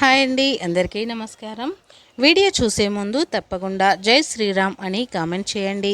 Hi అండి అందరికీ నమస్కారం. వీడియో చూసే ముందు తప్పకుండా జై శ్రీరామ్ అని కామెంట్ చేయండి.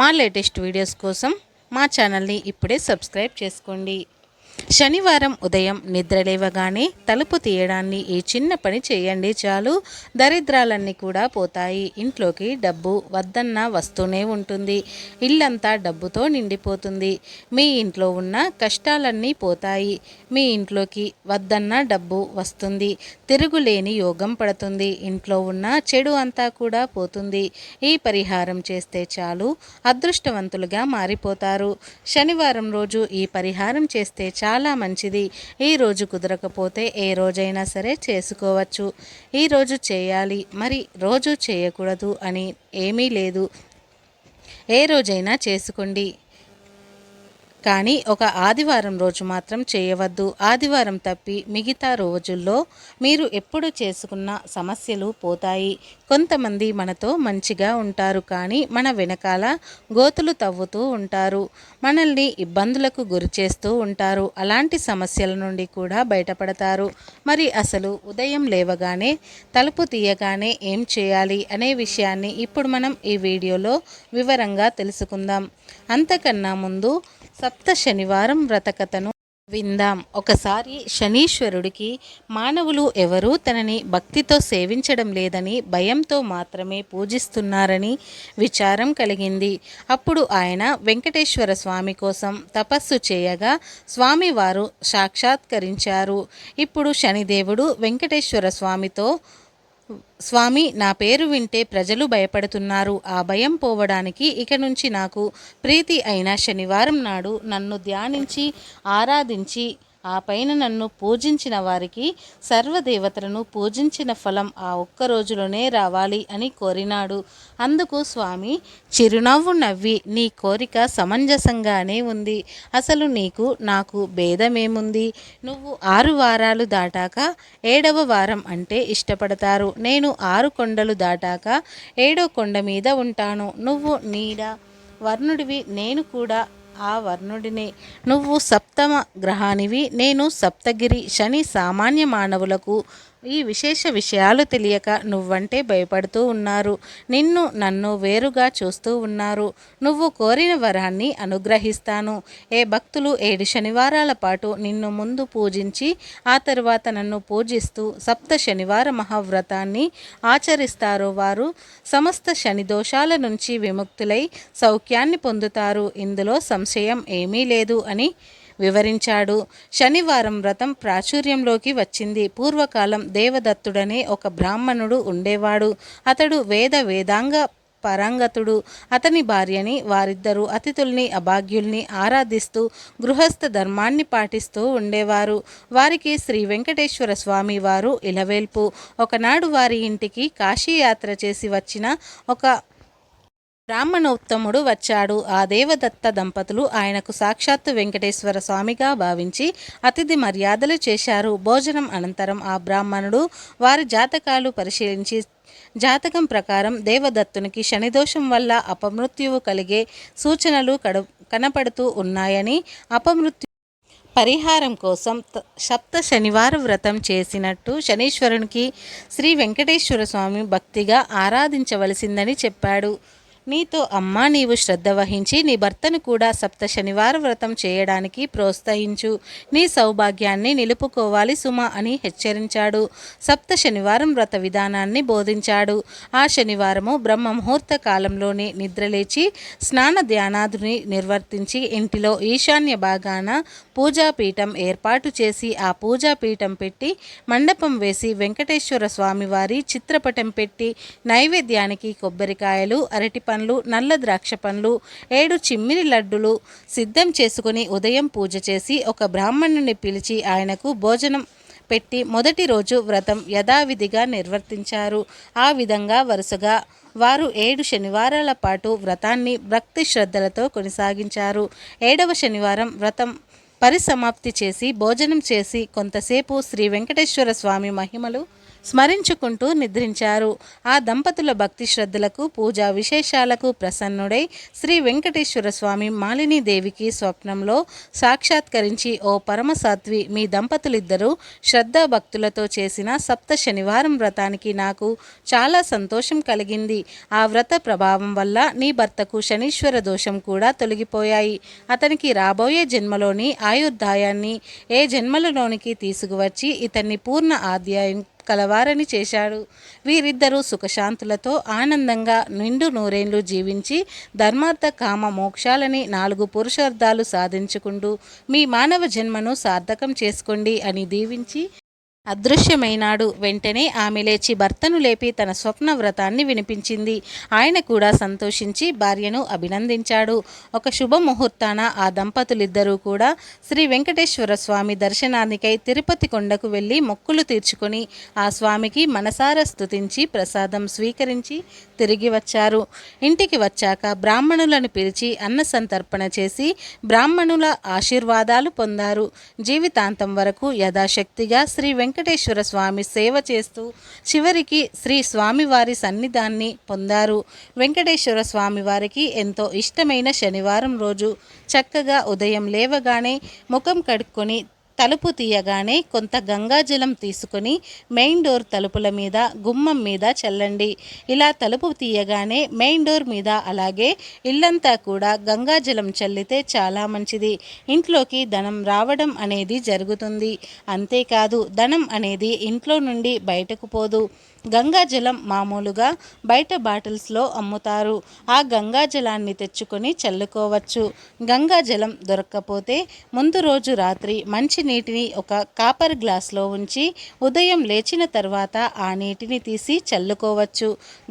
మా లేటెస్ట్ వీడియోస్ కోసం మా ఛానల్ని ఇప్పుడే సబ్స్క్రైబ్ చేసుకోండి. శనివారం ఉదయం నిద్రలేవగానే తలుపు తీయడాన్ని ఈ చిన్న పని చేయండి చాలు. దరిద్రాలన్నీ కూడా పోతాయి. ఇంట్లోకి డబ్బు వద్దన్న వస్తూనే ఉంటుంది. ఇల్లంతా డబ్బుతో నిండిపోతుంది. మీ ఇంట్లో ఉన్న కష్టాలన్నీ పోతాయి. మీ ఇంట్లోకి వద్దన్న డబ్బు వస్తుంది. తిరుగులేని యోగం పడుతుంది. ఇంట్లో ఉన్న చెడు అంతా కూడా పోతుంది. ఈ పరిహారం చేస్తే చాలు. అదృష్టవంతులుగా మారిపోతారు. శనివారం రోజు ఈ పరిహారం చేస్తే చాలు చాలా మంచిది. ఈ రోజు కుదరకపోతే ఏ రోజైనా సరే చేసుకోవచ్చు. ఈరోజు చేయాలి మరి రోజు చేయకూడదు అని ఏమీ లేదు. ఏ రోజైనా చేసుకోండి. కానీ ఒక ఆదివారం రోజు మాత్రం చేయవద్దు. ఆదివారం తప్పి మిగతా రోజుల్లో మీరు ఎప్పుడు చేసుకున్న సమస్యలు పోతాయి. కొంతమంది మనతో మంచిగా ఉంటారు కానీ మన వెనకాల గోతులు తవ్వుతూ ఉంటారు. మనల్ని ఇబ్బందులకు గురి చేస్తూ ఉంటారు. అలాంటి సమస్యల నుండి కూడా బయటపడతారు. మరి అసలు ఉదయం లేవగానే తలుపు తీయగానే ఏం చేయాలి అనే విషయాన్ని ఇప్పుడు మనం ఈ వీడియోలో వివరంగా తెలుసుకుందాం. అంతకన్నా ముందు సప్త శనివారం వ్రతకథను విందాం. ఒకసారి శనీశ్వరుడికి మానవులు ఎవరూ తనని భక్తితో సేవించడం లేదని భయంతో మాత్రమే పూజిస్తున్నారని విచారం కలిగింది. అప్పుడు ఆయన వెంకటేశ్వర స్వామి కోసం తపస్సు చేయగా స్వామివారు సాక్షాత్కరించారు. ఇప్పుడు శనిదేవుడు వెంకటేశ్వర స్వామితో స్వామి నా పేరు వింటే ప్రజలు భయపడుతున్నారు. ఆ భయం పోవడానికి ఇక నుంచి నాకు ప్రీతి అయిన శనివారం నాడు నన్ను ధ్యానించి ఆరాధించి ఆ పైన నన్ను పూజించిన వారికి సర్వదేవతలను పూజించిన ఫలం ఆ ఒక్క రోజులోనే రావాలి అని కోరినాడు. అందుకు స్వామి చిరునవ్వు నవ్వి నీ కోరిక సమంజసంగానే ఉంది. అసలు నీకు నాకు భేదమేముంది? నువ్వు ఆరు వారాలు దాటాక ఏడవ వారం అంటే ఇష్టపడతారు. నేను ఆరు కొండలు దాటాక ఏడో కొండ మీద ఉంటాను. నువ్వు నీడ వర్ణుడివి నేను కూడా ఆ వర్ణుడినే. నువ్వు సప్తమ గ్రహానివి నేను సప్తగిరి శని సామాన్య మానవులకు ఈ విశేష విషయాలు తెలియక నువ్వంటే భయపడుతూ ఉన్నారు. నిన్ను నన్ను వేరుగా చూస్తూ ఉన్నారు. నువ్వు కోరిన వరాన్ని అనుగ్రహిస్తాను. ఏ భక్తులు ఏడు శనివారాల పాటు నిన్ను ముందు పూజించి ఆ తర్వాత నన్ను పూజిస్తూ సప్త శనివార మహావ్రతాన్ని ఆచరిస్తారో వారు సమస్త శని దోషాల నుంచి విముక్తులై సౌఖ్యాన్ని పొందుతారు. ఇందులో సంశయం ఏమీ లేదు అని వివరించాడు. శనివారం వ్రతం ప్రాచుర్యంలోకి వచ్చింది. పూర్వకాలం దేవదత్తుడనే ఒక బ్రాహ్మణుడు ఉండేవాడు. అతడు వేద వేదాంగ పరంగతుడు. అతని భార్యని వారిద్దరూ అతిథుల్ని అభాగ్యుల్ని ఆరాధిస్తూ గృహస్థ ధర్మాన్ని పాటిస్తూ ఉండేవారు. వారికి శ్రీ వెంకటేశ్వర స్వామి వారు ఇలవేల్పు. ఒకనాడు వారి ఇంటికి కాశీయాత్ర చేసి వచ్చిన ఒక బ్రాహ్మణోత్తముడు వచ్చాడు. ఆ దేవదత్త దంపతులు ఆయనకు సాక్షాత్తు వెంకటేశ్వర స్వామిగా భావించి అతిథి మర్యాదలు చేశారు. భోజనం అనంతరం ఆ బ్రాహ్మణుడు వారి జాతకాలు పరిశీలించి జాతకం ప్రకారం దేవదత్తునికి శనిదోషం వల్ల అపమృత్యువు కలిగే సూచనలు కడు కనపడుతూ ఉన్నాయని అపమృత్యు పరిహారం కోసం సప్త శనివార వ్రతం చేసినట్టు శనీశ్వరునికి శ్రీ వెంకటేశ్వర స్వామి భక్తిగా ఆరాధించవలసిందని చెప్పాడు. నీతో అమ్మ నీవు శ్రద్ధ వహించి నీ భర్తను కూడా సప్త శనివార వ్రతం చేయడానికి ప్రోత్సహించు. నీ సౌభాగ్యాన్ని నిలుపుకోవాలి సుమ అని హెచ్చరించాడు. సప్త శనివారం వ్రత విధానాన్ని బోధించాడు. ఆ శనివారము బ్రహ్మ ముహూర్త కాలంలోనే నిద్రలేచి స్నాన ధ్యానాదుని నిర్వర్తించి ఇంటిలో ఈశాన్య భాగాన పూజాపీఠం ఏర్పాటు చేసి ఆ పూజాపీఠం పెట్టి మండపం వేసి వెంకటేశ్వర స్వామివారి చిత్రపటం పెట్టి నైవేద్యానికి కొబ్బరికాయలు అరటిపండు పండ్లు నల్ల ద్రాక్ష పండ్లు ఏడు చిమ్మిరి లడ్డులు సిద్ధం చేసుకుని ఉదయం పూజ చేసి ఒక బ్రాహ్మణుని పిలిచి ఆయనకు భోజనం పెట్టి మొదటి రోజు వ్రతం యథావిధిగా నిర్వర్తించారు. ఆ విధంగా వరుసగా వారు ఏడు శనివారాల పాటు వ్రతాన్ని భక్తి శ్రద్ధలతో కొనసాగించారు. ఏడవ శనివారం వ్రతం పరిసమాప్తి చేసి భోజనం చేసి కొంతసేపు శ్రీ వెంకటేశ్వర స్వామి మహిమలు స్మరించుకుంటూ నిద్రించారు. ఆ దంపతుల భక్తి శ్రద్ధలకు పూజా విశేషాలకు ప్రసన్నుడై శ్రీ వెంకటేశ్వర స్వామి మాలినీదేవికి స్వప్నంలో సాక్షాత్కరించి ఓ పరమసాత్వి మీ దంపతులిద్దరూ శ్రద్ధాభక్తులతో చేసిన సప్త శనివారం వ్రతానికి నాకు చాలా సంతోషం కలిగింది. ఆ వ్రత ప్రభావం వల్ల నీ భర్తకు శనీశ్వర దోషం కూడా తొలగిపోయాయి. అతనికి రాబోయే జన్మలోని ఆయుర్దాయాన్ని ఏ జన్మలలోనికి తీసుకువచ్చి ఇతన్ని పూర్ణ ఆధ్యాయం కలవారని చేశాడు. వీరిద్దరూ సుఖశాంతులతో ఆనందంగా నిండు నూరేళ్ళు జీవించి ధర్మార్థ కామ మోక్షాలని నాలుగు పురుషార్థాలు సాధించుకుంటూ మీ మానవ జన్మను సార్థకం చేసుకోండి అని దీవించి అదృశ్యమైనాడు. వెంటనే ఆమె లేచి భర్తను లేపి తన స్వప్న వ్రతాన్ని వినిపించింది. ఆయన కూడా సంతోషించి భార్యను అభినందించాడు. ఒక శుభముహూర్తాన ఆ దంపతులిద్దరూ కూడా శ్రీ వెంకటేశ్వర స్వామి దర్శనానికై తిరుపతి కొండకు వెళ్ళి మొక్కులు తీర్చుకొని ఆ స్వామికి మనసార స్థుతించి ప్రసాదం స్వీకరించి తిరిగి వచ్చారు. ఇంటికి వచ్చాక బ్రాహ్మణులను పిలిచి అన్న సంతర్పణ చేసి బ్రాహ్మణుల ఆశీర్వాదాలు పొందారు. జీవితాంతం వరకు యథాశక్తిగా శ్రీ వెంకటేశ్వర స్వామి సేవ చేస్తూ చివరికి శ్రీ స్వామివారి సన్నిధాన్ని పొందారు. వెంకటేశ్వర స్వామి వారికి ఎంతో ఇష్టమైన శనివారం రోజు చక్కగా ఉదయం లేవగానే ముఖం కడుక్కొని తలుపు తీయగానే కొంత గంగాజలం తీసుకొని మెయిన్ డోర్ తలుపుల మీద గుమ్మం మీద చల్లండి. ఇలా తలుపు తీయగానే మెయిన్ డోర్ మీద అలాగే ఇల్లంతా కూడా గంగాజలం చల్లితే చాలా మంచిది. ఇంట్లోకి ధనం రావడం అనేది జరుగుతుంది. అంతేకాదు ధనం అనేది ఇంట్లో నుండి బయటకు పోదు. గంగాజలం మామూలుగా బయట బాటిల్స్లో అమ్ముతారు. ఆ గంగాజలాన్ని తెచ్చుకొని చల్లుకోవచ్చు. గంగాజలం దొరక్కపోతే ముందు రోజు రాత్రి మంచి నీటిని ఒక కాపర్ గ్లాస్లో ఉంచి ఉదయం లేచిన తర్వాత ఆ నీటిని తీసి చల్లుకోవచ్చు.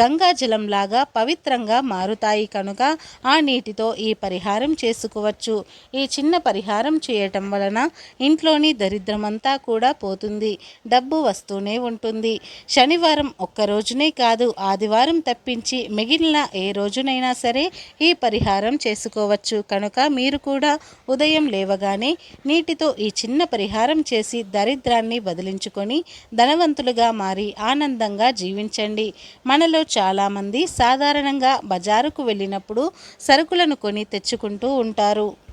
గంగాజలం లాగా పవిత్రంగా మారుతాయి కనుక ఆ నీటితో ఈ పరిహారం చేసుకోవచ్చు. ఈ చిన్న పరిహారం చేయటం వలన ఇంట్లోని దరిద్రమంతా కూడా పోతుంది. డబ్బు వస్తూనే ఉంటుంది. శనివారం ఒక్క రోజునే కాదు ఆదివారం తప్పించి మిగిలిన ఏ రోజునైనా సరే ఈ పరిహారం చేసుకోవచ్చు. కనుక మీరు కూడా ఉదయం లేవగానే నీటితో ఈ చిన్న పరిహారం చేసి దరిద్రాన్ని బదిలించుకొని ధనవంతులుగా మారి ఆనందంగా జీవించండి. మనలో చాలామంది సాధారణంగా బజారుకు వెళ్ళినప్పుడు సరుకులను కొని తెచ్చుకుంటూ ఉంటారు.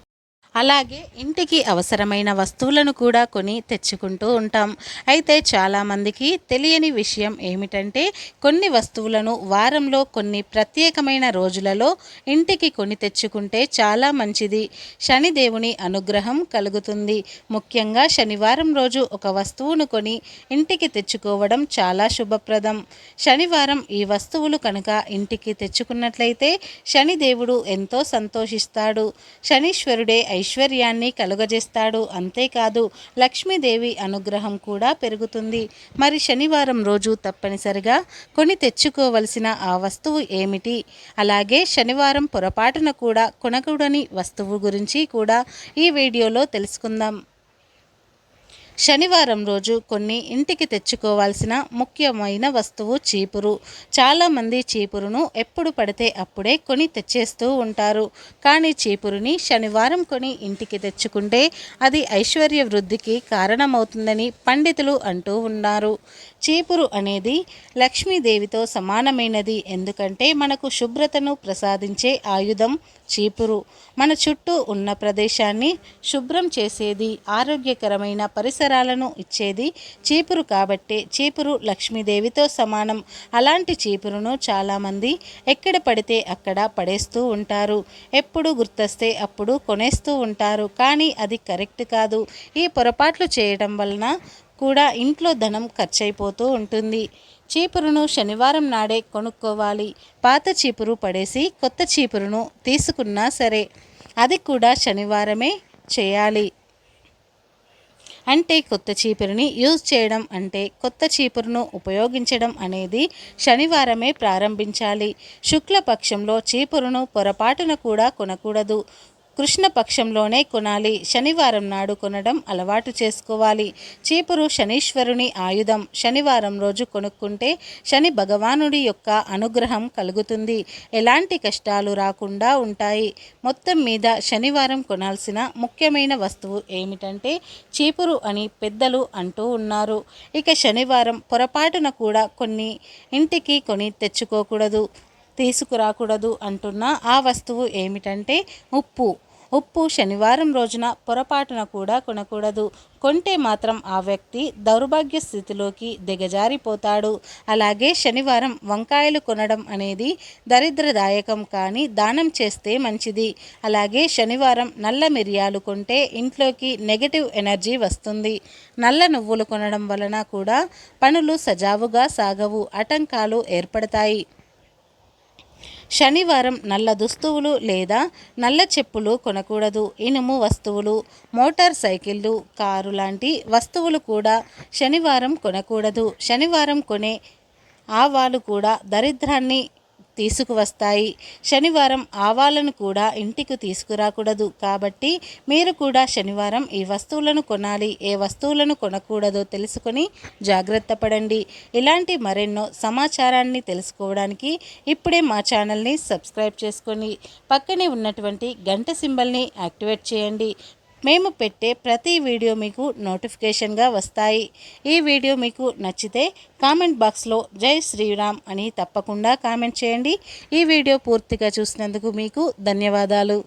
అలాగే ఇంటికి అవసరమైన వస్తువులను కూడా కొని తెచ్చుకుంటూ ఉంటాం. అయితే చాలామందికి తెలియని విషయం ఏమిటంటే కొన్ని వస్తువులను వారంలో కొన్ని ప్రత్యేకమైన రోజులలో ఇంటికి కొని తెచ్చుకుంటే చాలా మంచిది. శనిదేవుని అనుగ్రహం కలుగుతుంది. ముఖ్యంగా శనివారం రోజు ఒక వస్తువును కొని ఇంటికి తెచ్చుకోవడం చాలా శుభప్రదం. శనివారం ఈ వస్తువులు కనుక ఇంటికి తెచ్చుకున్నట్లయితే శనిదేవుడు ఎంతో సంతోషిస్తాడు. శనీశ్వరుడే ఐశ్వర్యాన్ని కలుగజేస్తాడు. అంతేకాదు లక్ష్మీదేవి అనుగ్రహం కూడా పెరుగుతుంది. మరి శనివారం రోజు తప్పనిసరిగా కొని తెచ్చుకోవలసిన ఆ వస్తువు ఏమిటి? అలాగే శనివారం పొరపాటున కూడా కొనకూడని వస్తువు గురించి కూడా ఈ వీడియోలో తెలుసుకుందాం. శనివారం రోజు కొన్ని ఇంటికి తెచ్చుకోవాల్సిన ముఖ్యమైన వస్తువు చీపురు. చాలామంది చీపురును ఎప్పుడు పడితే అప్పుడే కొని తెచ్చేస్తూ ఉంటారు. కానీ చీపురుని శనివారం కొని ఇంటికి తెచ్చుకుంటే అది ఐశ్వర్య వృద్ధికి కారణమవుతుందని పండితులు అంటూ ఉన్నారు. చీపురు అనేది లక్ష్మీదేవితో సమానమైనది. ఎందుకంటే మనకు శుభ్రతను ప్రసాదించే ఆయుధం చీపురు. మన చుట్టూ ఉన్న ప్రదేశాన్ని శుభ్రం చేసేది ఆరోగ్యకరమైన పరిసరాలను ఇచ్చేది చీపురు కాబట్టే చీపురు లక్ష్మీదేవితో సమానం. అలాంటి చీపురును చాలామంది ఎక్కడ పడితే అక్కడ పడేస్తూ ఉంటారు. ఎప్పుడు గుర్తొస్తే అప్పుడు కొనేస్తూ ఉంటారు. కానీ అది కరెక్ట్ కాదు. ఈ పొరపాట్లు చేయడం వలన కూడా ఇంట్లో ధనం ఖర్చయిపోతూ ఉంటుంది. చీపురును శనివారం నాడే కొనుక్కోవాలి. పాత చీపురు పడేసి కొత్త చీపురును తీసుకున్నా సరే అది కూడా శనివారమే చేయాలి. అంటే కొత్త చీపురుని యూజ్ చేయడం అంటే కొత్త చీపురును ఉపయోగించడం అనేది శనివారమే ప్రారంభించాలి. శుక్లపక్షంలో చీపురును పొరపాటున కూడా కొనకూడదు. కృష్ణపక్షంలోనే కొనాలి. శనివారం నాడు కొనడం అలవాటు చేసుకోవాలి. చీపురు శనీశ్వరుని ఆయుధం. శనివారం రోజు కొనుక్కుంటే శని భగవానుడి యొక్క అనుగ్రహం కలుగుతుంది. ఎలాంటి కష్టాలు రాకుండా ఉంటాయి. మొత్తం మీద శనివారం కొనాల్సిన ముఖ్యమైన వస్తువు ఏమిటంటే చీపురు అని పెద్దలు అంటూ ఉన్నారు. ఇక శనివారం పొరపాటున కూడా కొన్ని ఇంటికి కొని తెచ్చుకోకూడదు తీసుకురాకూడదు అంటున్న ఆ వస్తువు ఏమిటంటే ఉప్పు. ఉప్పు శనివారం రోజున పొరపాటున కూడా కొనకూడదు. కొంటే మాత్రం ఆ వ్యక్తి దౌర్భాగ్య స్థితిలోకి దిగజారిపోతాడు. అలాగే శనివారం వంకాయలు కొనడం అనేది దరిద్రదాయకం కానీ దానం చేస్తే మంచిది. అలాగే శనివారం నల్ల మిరియాలు కొంటే ఇంట్లోకి నెగటివ్ ఎనర్జీ వస్తుంది. నల్ల నువ్వులు కొనడం వలన కూడా పనులు సజావుగా సాగవు ఆటంకాలు ఏర్పడతాయి. శనివారం నల్ల దుస్తువులు లేదా నల్ల చెప్పులు కొనకూడదు. ఇనుము వస్తువులు మోటార్ సైకిళ్ళు కారు లాంటి వస్తువులు కూడా శనివారం కొనకూడదు. శనివారం కొనే ఆవాలు కూడా దరిద్రాన్ని తీసుకువస్తాయి. శనివారం ఆవాలను కూడా ఇంటికి తీసుకురాకూడదు. కాబట్టి మీరు కూడా శనివారం ఈ వస్తువులను కొనాలి. ఏ వస్తువులను కొనకూడదో తెలుసుకొని జాగ్రత్త పడండి. ఇలాంటి మరెన్నో సమాచారాన్ని తెలుసుకోవడానికి ఇప్పుడే మా ఛానల్ని సబ్స్క్రైబ్ చేసుకొని పక్కనే ఉన్నటువంటి గంట సింబల్ని యాక్టివేట్ చేయండి. మేము పెట్టే ప్రతి వీడియో మీకు నోటిఫికేషన్గా వస్తాయి. ఈ వీడియో మీకు నచ్చితే కామెంట్ బాక్స్లో జై శ్రీరామ్ అని తప్పకుండా కామెంట్ చేయండి. ఈ వీడియో పూర్తిగా చూసినందుకు మీకు ధన్యవాదాలు.